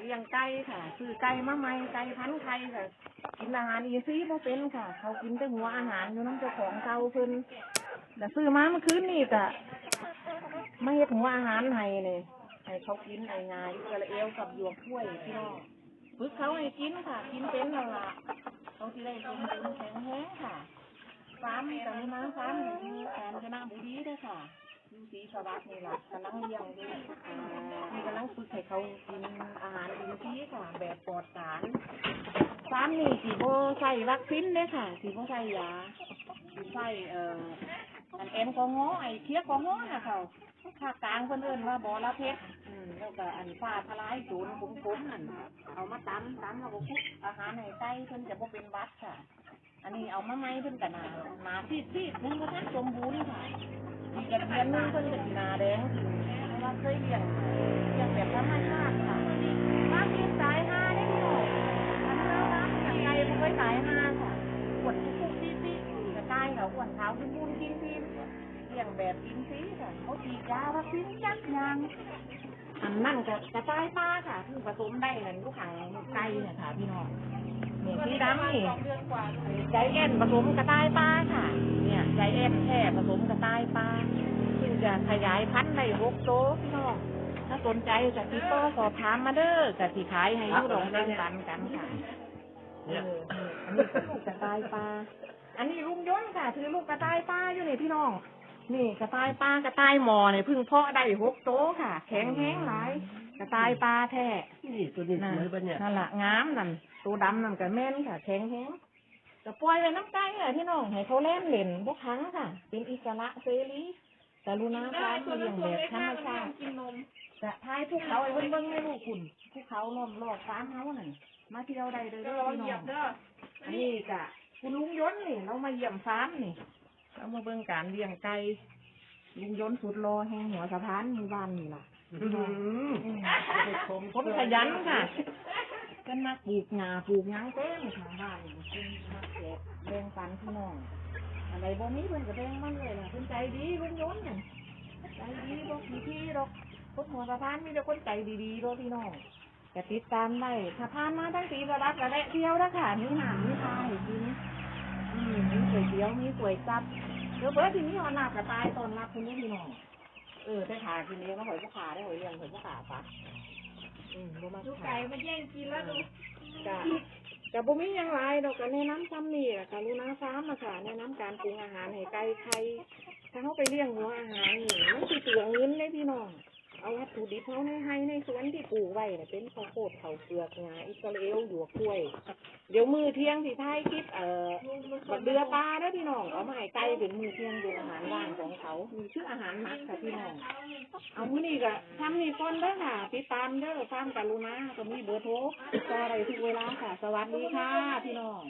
เลี้ยงไก่ค่ะซื้อไก่มาใหม่ไก่พันธุ์ไข่ค่ะกินอาหารอีซี่บ่เป็นค่ะ เขากินแต่หัวอาหารอยู่น้ำเจ้าของเก่าเพิ่นแต่ซื้อมาเมื่อคืนนี่ก็ไม่เฮ็ดหัวอาหารให้นี่ยให้เขากินไอ้งาอิสราเอลกับหยวกกล้วยพี่น้องฝึกเขาให้กินค่ะ กินเป็นแล้วล่ะเขาที่ได้สมบูรณ์แข็งแรงค่ะฟาร์มกับมีม้าฟาร์มอยู่การชนะบุรีด้วยค่ะ อยู่สีสวัสดิ์นี่แหละกำลังเลี้ยงอยู่อ่ามีกำลังฝึกให้เขากินอาหารอินทรีย์ค่ะ แบบปลอดสารฟาร์มนี่สีโบใส่วัคซีนเด้อค่ะสีโบใส่ยาสีใส่เอ่ออันแอลกอฮอล์ไอเคียกอฮอล์นะเขาภาคกลางเพิ่นเอิ้นว่าบอระเพ็ดแล้วก็อันฟ้าทลายโจรขมๆนั่นเอามาตำตำแล้วก็คุกอาหารให้ไก่เพิ่อนจะบ่เป็นวัดค่ะ อันนี้เอามาไหมเพิ่อนก็หนาหนาซีดๆนึงก็ทันสมบูรณ์ค่ะ มีกระเทียมนึ่งเพิ่นก็สิหนาแดงขึ้นเพราะว่าเคยเลี้ยงเลี้ยงแบบธรรมชาติค่ะบ้านกินสายห้าได้พี่น้องอันเนื้อร้านอย่างไงบ่เคยสายห้าค่ะปวดทุกๆซี่ซี่กระต่ายเขาอ้วนขาวกินบุญกินทีมเลี้ยงแบบอินทรีย์ค่ะเขาฉีดยาวัคซีนจักย่างอันนั่นก็กระต่ายป้าค่ะเพิ่งผสมได้นั่นลูกขังไก่เนี่ยค่ะพี่น้องเนี่ยสีดำนี่ใจแอนผสมกระต่ายปลาค่ะ เนี่ยใจแอนแค่ผสมกระต่ายปลาซึ่งจะขยายพันธุ์ได้หกโตวพี่น้องถ้าสนใจจะติดต่อสอบถามมาเด้อจะสิขายให้อยูดอกแบ่งปันกันค่ะเอออันนี้คือลูกกระต่ายปลา อันนี้ลุงย้นค่ะคือลูกกระต่ายปลาอยู่นี่พี่น้อง นี่กระต่ายปลากระต่ายหมอเนี่ยเพึ่งเพาะได้หกโตวค่ะ แข็งแห้งหลายกระต่ายปลาแท้นี่ตัวนี้สวยปะเนี่ยนั่นแหละงามนั่นตัวดำนั่นก็แม่นค่ะ แข็งแข็ง จะปล่อยไว้น้ำไก่ค่ะพี่น้องให้เขาเล่นเล่นพวกครั้งค่ะ เป็นอิสระเสรีกรุณาการเลี้ยงแบบธรรมชาติจะทายภูเขาไอ้เพิ่นเบิ่งไม่รู้คุณภูเขาล้อมรอบฟาร์มเฮานั่นมาเที่ยวได้เลยเด้อพี่น้องอันนี้กะคุณลุงยนต์นี่เรามาเยี่ยมฟาร์มนี่เรามาเบิ่งการเลี้ยงไก่ลุงยนต์สุดรอแห่งหัวสะพานหมู่บ้านนี่ล่ะอื้อหือคนขยันค่ะ ก็นักปลูกงาปลูกหยังเต้นทางบ้านนี่เป็นนักแจกแบ่งปันพี่น้องอะไรบ่มีเพิ่นก็แบ่งมาเลยล่ะเพิ่นใจดีลุงโยนเนี่ยใจดีบ่ขี้ที่ดอกคนหัวสะพานมีแต่คนใจดีๆเด้อพี่น้องจะติดตามได้ถ้าผ่านมาทั้งสีระดับก็ได้เที่ยวนะค่ะมีหนามมีทาให้กินอืมมีก๋วยเตี๋ยวมีก๋วยจับเดี๋ยวเบิร์ดที่นี่หอนาบกระตายตอนรับคุณนี่พี่น้องเออได้ขากินเองก็หอยพวกขาได้หอยเลี้ยงหอยพวกขาปะ อืมบ่มาลูกไก่มาแย่งกินแล้วดูจ้ะแต่บ่มีหยังหลายดอกก็แนะน้ำซ้ำนี่แหละกรุณาฟาร์มอะค่ะแนะน้ำการปรุงอาหารให้ไก่ไข่ถ้าเขาไปเลี้ยงหัวอาหารนี่มันสิเปลืองเงินเลยพี่น้อง เอาวัตถุดิบเขาในให้ในสวนที่ปลูกไว้เนี่ยเป็นข้าวโพดข้าวเปลือกงาอิสราเอลหยวกกล้วย เดี๋ยวมือเที่ยงสิท้ายคลิปเอ่อบักเดือปลาเด้อพี่น้องเอามาให้ไก่เป็นมือเที่ยงดูอาหารว่างของเขา มีชื่ออาหารมักค่ะพี่น้อง เอามื้อนี้ก็ทำนี่ก่อนเด้อค่ะติดตามเด้อฟาร์มกรุณาก็มีเบอร์โทรติดต่อได้ทุกเวลาค่ะ สวัสดีค่ะ พี่น้อง